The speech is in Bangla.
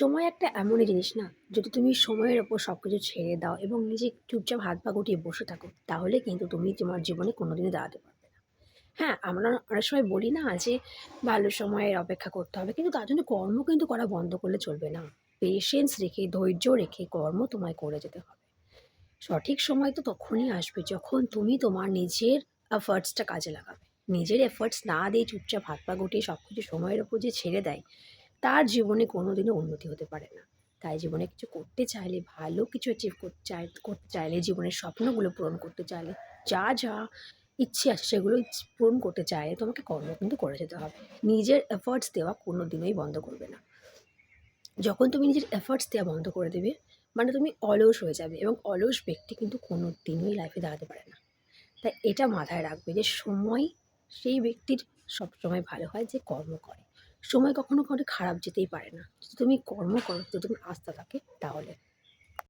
সময় একটা এমনই জিনিস না? যদি তুমি সময়ের ওপর সব কিছু ছেড়ে দাও এবং নিজে চুপচাপ হাত পা গুটিয়ে বসে থাকো, তাহলে কিন্তু তুমি তোমার জীবনে কোনো দিনই দাঁড়াতে পারবে না। হ্যাঁ আমরা অনেক সময় বলি না যে ভালো সময়ের অপেক্ষা করতে হবে, কিন্তু তার জন্য কর্ম কিন্তু করা বন্ধ করলে চলবে না। পেশেন্স রেখে, ধৈর্য রেখে কর্ম তোমায় করে যেতে হবে। সঠিক সময় তো তখনই আসবে যখন তুমি তোমার নিজের এফার্টসটা কাজে লাগাবে। নিজের এফার্টস না দিয়ে চুপচাপ হাত পা গুটিয়ে সব কিছু সময়ের ওপর যে ছেড়ে দেয় তার জীবনে কোনো দিনও উন্নতি হতে পারে না। তাই জীবনে কিছু করতে চাইলে, ভালো কিছু অ্যাচিভ করতে চাই, করতে চাইলে, জীবনের স্বপ্নগুলো পূরণ করতে চাইলে, যা যা ইচ্ছে আছে সেগুলো পূরণ করতে চাইলে তোমাকে কর্ম কিন্তু করে যেতে হবে। নিজের এফার্টস দেওয়া কোনো দিনই বন্ধ করবে না। যখন তুমি নিজের এফার্টস দেওয়া বন্ধ করে দেবে মানে তুমি অলস হয়ে যাবে এবং অলস ব্যক্তি কিন্তু কোনো দিনই লাইফে দাঁড়াতে পারে না। তাই এটা মাথায় রাখবে যে সময় সেই ব্যক্তির সবসময় ভালো হয় যে কর্ম করে। সময় কখনো কখনো খারাপ যেতেই পারে না। যদি তুমি কর্ম করো, যদি তুমি আস্থা থাকে, তাহলে।